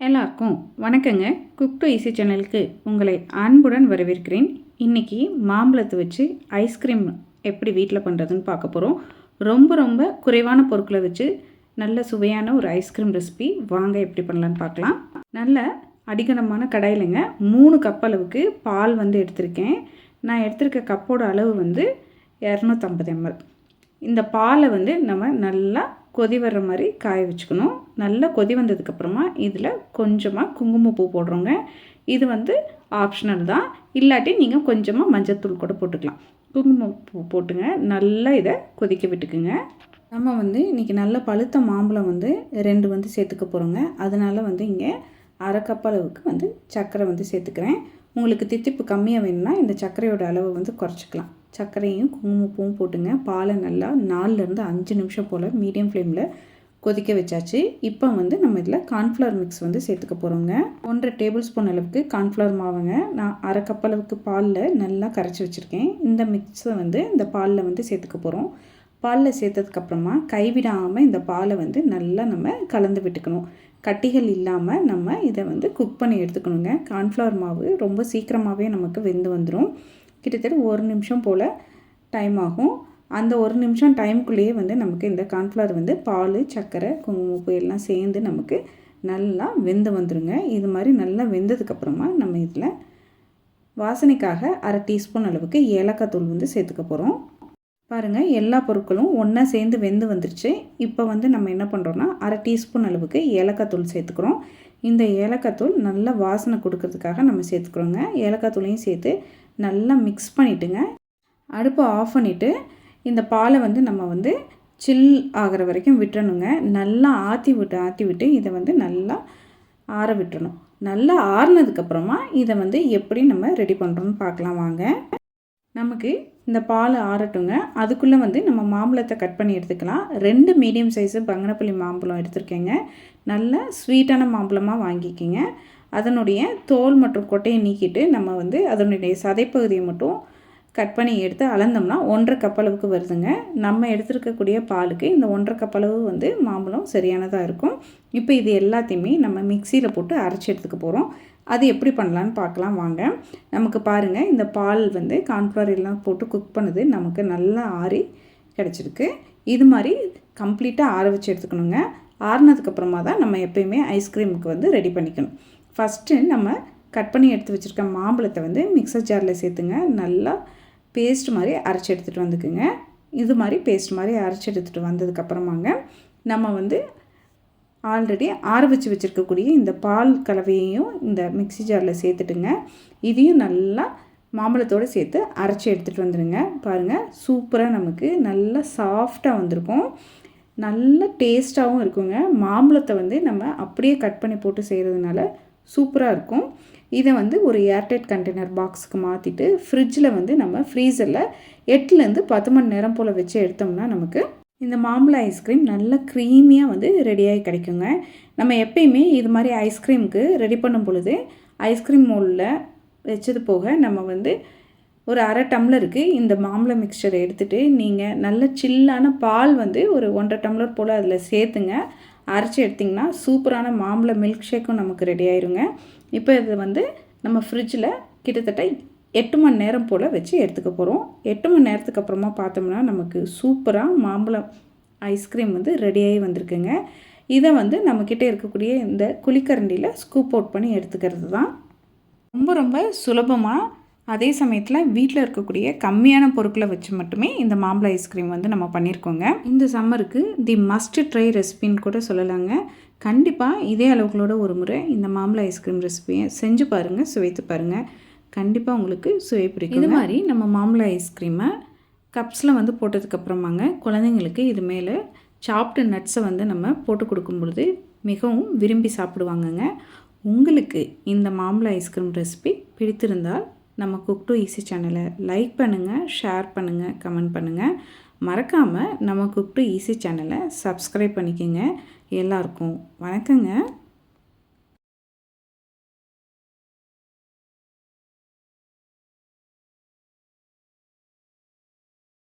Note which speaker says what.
Speaker 1: எல்லாருக்கும் வணக்கங்க. Cook to easy சேனலுக்கு உங்களை அன்புடன் வரவேற்கிறேன். இன்றைக்கி மாம்பழத்தை வச்சு ஐஸ்கிரீம் எப்படி வீட்டில் பண்ணுறதுன்னு பார்க்க போகிறோம் ரொம்ப ரொம்ப குறைவான பொருட்களை வச்சு நல்ல சுவையான ஒரு ஐஸ்கிரீம் ரெசிபி வாங்க எப்படி பண்ணலான்னு பார்க்கலாம். நல்ல அடிகனமான கடாயிலுங்க மூணு கப் அளவுக்கு பால் வந்து எடுத்திருக்கேன். நான் எடுத்திருக்க கப்போட அளவு வந்து இரநூத்தம்பது எம்எல் இந்த பாலை வந்து நம்ம நல்லா கொதி வர்ற மாதிரி காய வச்சுக்கணும். நல்லா கொதி வந்ததுக்கப்புறமா இதில் கொஞ்சமாக குங்குமப்பூ போடுறோங்க. இது வந்து ஆப்ஷனல் தான். இல்லாட்டி நீங்கள் கொஞ்சமாக மஞ்சத்தூள் கூட போட்டுக்கலாம். குங்குமப்பூ போட்டுங்க. நல்லா இதை கொதிக்க விட்டுக்குங்க. நம்ம வந்து இன்றைக்கி நல்ல பழுத்த மாம்பழம் வந்து ரெண்டு வந்து சேர்த்துக்க போகிறோங்க அதனால் வந்து இங்கே அரை கப் அளவுக்கு வந்து சர்க்கரை வந்து சேர்த்துக்கிறேன். உங்களுக்கு தித்திப்பு கம்மியாக வேணும்னா இந்த சர்க்கரையோட அளவை வந்து குறைச்சிக்கலாம். சர்க்கரையும் குங்குமப்பூவும் போட்டுங்க. பாலை நல்லா நாலுலேருந்து அஞ்சு நிமிஷம் போல் மீடியம் ஃப்ளேமில் கொதிக்க வச்சாச்சு. இப்போ வந்து நம்ம இதில் கார்ன்ஃப்ளவர் மிக்ஸ் வந்து சேர்த்துக்க போகிறோங்க ஒன்றரை டேபிள் ஸ்பூன் அளவுக்கு கார்ன்ஃப்ளவர் மாவுங்க. நான் அரை கப் அளவுக்கு பாலில் நல்லா கரைச்சி வச்சுருக்கேன். இந்த மிக்ஸை வந்து இந்த பாலில் வந்து சேர்த்துக்க போகிறோம் பாலில் சேர்த்ததுக்கப்புறமா கைவிடாமல் இந்த பாலை வந்து நல்லா நம்ம கலந்து விட்டுக்கணும். கட்டிகள் இல்லாமல் நம்ம இதை வந்து குக் பண்ணி எடுத்துக்கணுங்க. கார்ன்ஃப்ளவர் மாவு ரொம்ப சீக்கிரமாகவே நமக்கு வெந்து வந்துடும் கிட்டத்தட்ட ஒரு நிமிஷம் போல் டைம் ஆகும். அந்த ஒரு நிமிஷம் டைமுக்குள்ளேயே வந்து நமக்கு இந்த கார்ன்ஃப்ளவர் வந்து பால் சர்க்கரை குங்குமப்பு எல்லாம் சேர்ந்து நமக்கு நல்லா வெந்து வந்துடுங்க இது மாதிரி நல்லா வெந்ததுக்கப்புறமா நம்ம இதில் வாசனைக்காக அரை டீஸ்பூன் அளவுக்கு ஏலக்காய் தூள் வந்து சேர்த்துக்க போகிறோம் பாருங்கள் எல்லா பொருட்களும் ஒன்றா சேர்ந்து வெந்து வந்துருச்சு. இப்போ வந்து நம்ம என்ன பண்ணுறோன்னா அரை டீஸ்பூன் அளவுக்கு ஏலக்காய் தூள் சேர்த்துக்கிறோம். இந்த ஏலக்காய் தூள் நல்லா வாசனை கொடுக்கறதுக்காக நம்ம சேர்த்துக்கிறோங்க. ஏலக்காய் தூளையும் சேர்த்து நல்லா மிக்ஸ் பண்ணிவிட்டுங்க அடுப்பை ஆஃப் பண்ணிவிட்டு இந்த பாலை வந்து நம்ம வந்து சில் ஆகிற வரைக்கும் விட்டுறணுங்க. நல்லா ஆற்றி விட்டு ஆற்றி விட்டு இதை வந்து நல்லா ஆற விட்டுறணும். நல்லா ஆறுனதுக்கப்புறமா இதை வந்து எப்படி நம்ம ரெடி பண்ணுறோன்னு பார்க்கலாம் வாங்க. நமக்கு இந்த பால் ஆறட்டுங்க. அதுக்குள்ளே வந்து நம்ம மாம்பழத்தை கட் பண்ணி எடுத்துக்கலாம். ரெண்டு மீடியம் சைஸு பங்கனப்பள்ளி மாம்பழம் எடுத்திருக்கேங்க. நல்ல ஸ்வீட்டான மாம்பழமாக வாங்கிக்கிங்க. அதனுடைய தோல் மற்றும் கொட்டையை நீக்கிட்டு நம்ம வந்து அதனுடைய சதைப்பகுதியை மட்டும் கட் பண்ணி எடுத்து அளந்தோம்னா ஒன்றரை கப் அளவுக்கு வருதுங்க. நம்ம எடுத்துருக்கக்கூடிய பாலுக்கு இந்த ஒன்றரை கப் அளவு வந்து மாம்பழம் சரியானதாக இருக்கும். இப்போ இது எல்லாத்தையுமே நம்ம மிக்சியில் போட்டு அரைச்சி எடுத்துக்க போகிறோம் அது எப்படி பண்ணலான்னு பார்க்கலாம் வாங்க. நமக்கு பாருங்கள் இந்த பால் வந்து கான்ஃப்ளவர் எல்லாம் போட்டு குக் பண்ணுது நமக்கு நல்லா ஆறி கிடச்சிருக்கு. இது மாதிரி கம்ப்ளீட்டாக ஆற வச்சு எடுத்துக்கணுங்க. ஆறுனதுக்கப்புறமா தான் நம்ம எப்பயுமே ஐஸ்கிரீமுக்கு வந்து ரெடி பண்ணிக்கணும். ஃபஸ்ட்டு நம்ம கட் பண்ணி எடுத்து வச்சுருக்க மாம்பழத்தை வந்து மிக்சர் ஜாரில் சேர்த்துங்க. நல்லா பேஸ்ட் மாதிரி அரைச்சி எடுத்துகிட்டு வந்துக்குங்க. இது மாதிரி பேஸ்ட் மாதிரி அரைச்சி எடுத்துகிட்டு வந்ததுக்கப்புறமாங்க நம்ம வந்து ஆல்ரெடி ஆற வச்சு வச்சுருக்கக்கூடிய இந்த பால் கலவையையும் இந்த மிக்சி ஜாரில் சேர்த்துட்டுங்க. இதையும் நல்லா மாம்பழத்தோடு சேர்த்து அரைச்சி எடுத்துகிட்டு வந்துடுங்க பாருங்கள் சூப்பராக நமக்கு நல்லா சாஃப்டாக வந்திருக்கும். நல்ல டேஸ்ட்டாகவும் இருக்குங்க. மாம்பழத்தை வந்து நம்ம அப்படியே கட் பண்ணி போட்டு செய்கிறதுனால சூப்பராக இருக்கும். இதை வந்து ஒரு ஏர்டைட் கண்டெய்னர் பாக்ஸுக்கு மாற்றிட்டு ஃப்ரிட்ஜில் வந்து நம்ம ஃப்ரீசரில் எட்டுலேருந்து பத்து மணி நேரம் போல் வச்சு எடுத்தோம்னா நமக்கு இந்த மாம்பழ ஐஸ்கிரீம் நல்ல க்ரீமியாக வந்து ரெடியாகி கிடைக்குங்க. நம்ம எப்பயுமே இது மாதிரி ஐஸ்கிரீமுக்கு ரெடி பண்ணும் பொழுது ஐஸ்கிரீம் மோலில் வச்சது போக நம்ம வந்து ஒரு அரை டம்ளருக்கு இந்த மாம்பழ மிக்சரை எடுத்துகிட்டு நீங்கள் நல்ல சில்லான பால் வந்து ஒரு ஒன்றரை டம்ளர் போல் அதில் சேர்த்துங்க. அரைச்சி எடுத்திங்கன்னா சூப்பரான மாம்பழ மில்க் ஷேக்கும் நமக்கு ரெடி ஆயிருங்க. இப்போ இது வந்து நம்ம ஃப்ரிட்ஜில் கிட்டத்தட்ட எட்டு மணி நேரம் போல் வச்சு எடுத்துக்க போகிறோம் எட்டு மணி நேரத்துக்கு அப்புறமா பார்த்தோம்னா நமக்கு சூப்பராக மாம்பழம் ஐஸ்கிரீம் வந்து ரெடியாகி வந்திருக்குங்க. இதை வந்து நம்மக்கிட்ட இருக்கக்கூடிய இந்த குழிக்கரண்டியில் ஸ்கூப் அவுட் பண்ணி எடுத்துக்கிறது தான். ரொம்ப ரொம்ப சுலபமாக அதே சமயத்தில் வீட்டில் இருக்கக்கூடிய கம்மியான பொருட்களை வச்சு மட்டுமே இந்த மாம்பழ ஐஸ்கிரீம் வந்து நம்ம பண்ணியிருக்கோங்க இந்த சம்மருக்கு தி மஸ்ட் ட்ரை ரெசிபின்னு கூட சொல்லலாங்க. கண்டிப்பாக இதே அளவுகளோட ஒரு முறை இந்த மாம்பழ ஐஸ்கிரீம் ரெசிபியை செஞ்சு பாருங்கள் சுவைத்து பாருங்கள் கண்டிப்பாக உங்களுக்கு சுவை பிடிக்கும் இது மாதிரி நம்ம மாம்பழ ஐஸ்கிரீமை கப்ஸில் வந்து போட்டதுக்கப்புறமாங்க குழந்தைங்களுக்கு இது மேலே சாப்பிட்டு நட்ஸை வந்து நம்ம போட்டு கொடுக்கும் பொழுது மிகவும் விரும்பி சாப்பிடுவாங்கங்க. உங்களுக்கு இந்த மாம்பழ ஐஸ்கிரீம் ரெசிபி பிடித்திருந்தால் நம்ம குக் டு ஈஸி சேனலை லைக் பண்ணுங்கள் ஷேர் பண்ணுங்கள் கமெண்ட் பண்ணுங்கள் மறக்காமல் நம்ம குக் டு ஈஸி சேனலை சப்ஸ்கிரைப் பண்ணிக்கோங்க. எல்லாருக்கும் வணக்கங்க.